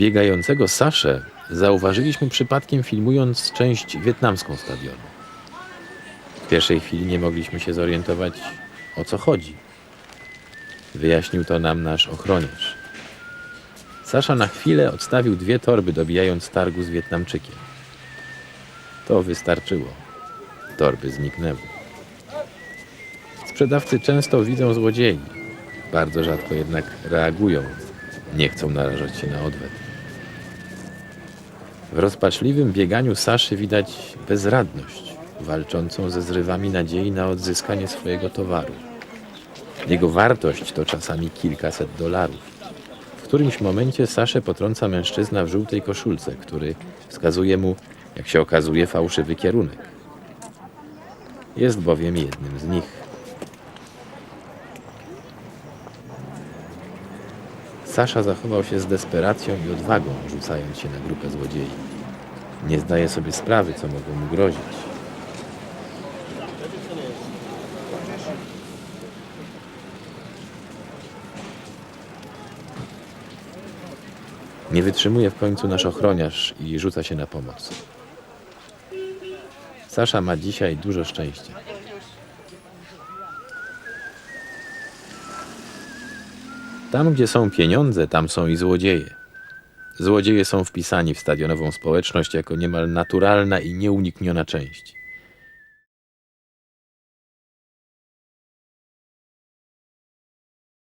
Biegającego Saszę zauważyliśmy przypadkiem filmując część wietnamską stadionu. W pierwszej chwili nie mogliśmy się zorientować o co chodzi. Wyjaśnił to nam nasz ochroniarz. Sasza na chwilę odstawił dwie torby, dobijając targu z Wietnamczykiem. To wystarczyło. Torby zniknęły. Sprzedawcy często widzą złodziei. Bardzo rzadko jednak reagują. Nie chcą narażać się na odwet. W rozpaczliwym bieganiu Saszy widać bezradność, walczącą ze zrywami nadziei na odzyskanie swojego towaru. Jego wartość to czasami kilkaset dolarów. W którymś momencie Saszę potrąca mężczyzna w żółtej koszulce, który wskazuje mu, jak się okazuje, fałszywy kierunek. Jest bowiem jednym z nich. Sasza zachował się z desperacją i odwagą, rzucając się na grupę złodziei. Nie zdaje sobie sprawy, co mogło mu grozić. Nie wytrzymuje w końcu nasz ochroniarz i rzuca się na pomoc. Sasza ma dzisiaj dużo szczęścia. Tam, gdzie są pieniądze, tam są i złodzieje. Złodzieje są wpisani w stadionową społeczność jako niemal naturalna i nieunikniona część.